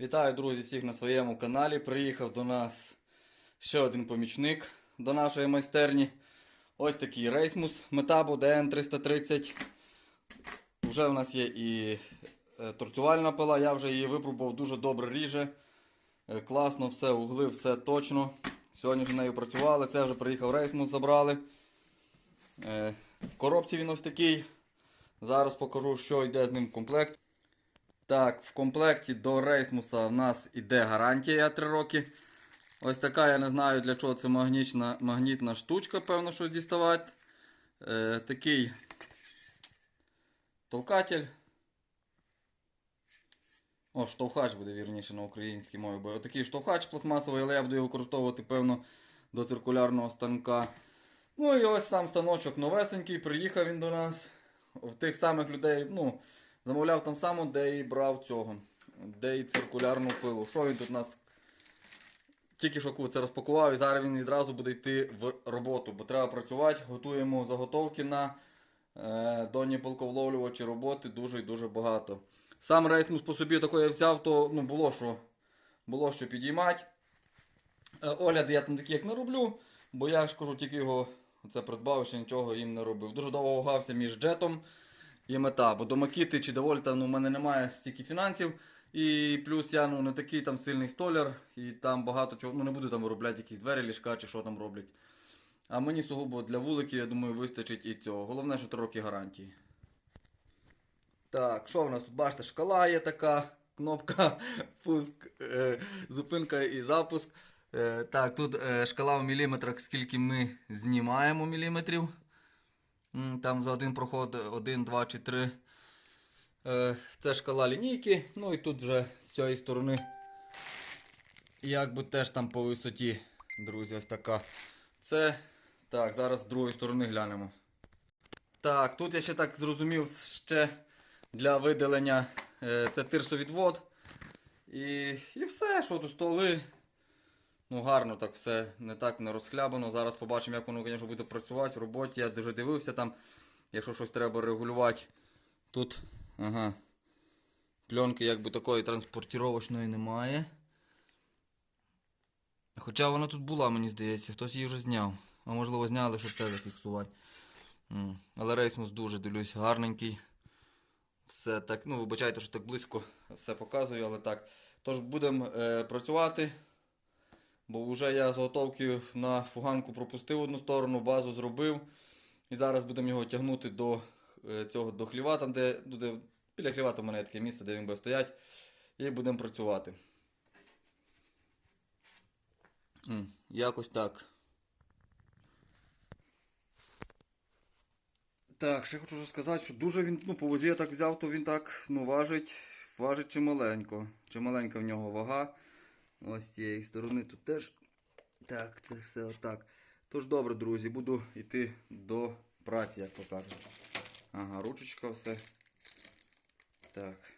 Вітаю, друзі, всіх на своєму каналі. Приїхав до нас ще один помічник до нашої майстерні. Ось такий рейсмус Метабу DN330. Вже в нас є і е, торцювальна пила, я вже її випробував, дуже добре ріже. Е, Класно, все, угли, все точно. Сьогодні вже нею працювали. Це вже приїхав рейсмус, забрали. Е, В коробці він ось такий. Зараз покажу, що йде з ним в комплект. Так, в комплекті до рейсмуса в нас іде гарантія 3 роки. Ось така, я не знаю для чого це магнітна, магнітна штучка, певно, що діставати. Е, такий толкатель. О, штовхач буде вірніше на українській мові. Бо такий штовхач пластмасовий, але я буду його використовувати, певно, до циркулярного станка. Ну і ось сам станочок новесенький, приїхав він до нас. В тих самих людей, ну, замовляв там само, де і брав цього, де і циркулярну пилу. Що він тут у нас? Тільки що це розпакував і зараз він відразу буде йти в роботу, бо треба працювати, готуємо заготовки на е, доні полковловлювачі роботи дуже і дуже багато. Сам рейсмус по собі такий я взяв, то ну, було що було що підіймати. Е, Огляд я там такі як не роблю, бо я ж кажу, тільки його це придбав, ще нічого їм не робив. Дуже довго вагався між джетом і мета, бо до Макіти чи до ну, в мене немає стільки фінансів. І плюс я ну, не такий там сильний столяр, і там багато чого, ну не буду там виробляти якісь двері, ліжка чи що там роблять. А мені сугубо для вуликів, я думаю, вистачить і цього. Головне, що 3 роки гарантії. Так, що в нас тут? Бачите, шкала є така, кнопка, пуск, е, зупинка і запуск. Е, так, тут е, шкала в міліметрах, скільки ми знімаємо міліметрів. Там за один проход 1, 2 чи 3. Е, це шкала лінійки. Ну і тут вже з цієї сторони, якби теж там по висоті, друзі, ось така. Це. Так, зараз з другої сторони глянемо. Так, тут я ще так зрозумів, ще для видалення е, це тирсовідвод. І, і все, що тут столи. Ну, гарно так все, не так не розхлябано. Зараз побачимо, як воно, звісно, буде працювати в роботі. Я вже дивився там, якщо щось треба регулювати. Тут, ага. Пленки якби такої транспортіровочної немає. Хоча вона тут була, мені здається, хтось її вже зняв. А можливо зняли, щоб це зафіксувати. Але рейсмус дуже дивлюсь, гарненький. Все так, ну вибачайте, що так близько все показую, але так. Тож будемо е, працювати. Бо вже я заготовки на фуганку пропустив одну сторону, базу зробив. І зараз будемо його тягнути до е, цього до хліва, там де, ну, де біля хліва там в мене є таке місце, де він буде стояти. І будемо працювати. Якось так. Так, ще хочу сказати, що дуже він, ну, по вазі я так взяв, то він так ну, важить, важить чималенько. Чималенька в нього вага. Ось з цієї сторони тут теж. Так, це все отак. Тож добре, друзі, буду йти до праці, як то кажуть. Ага, ручечка, все. Так.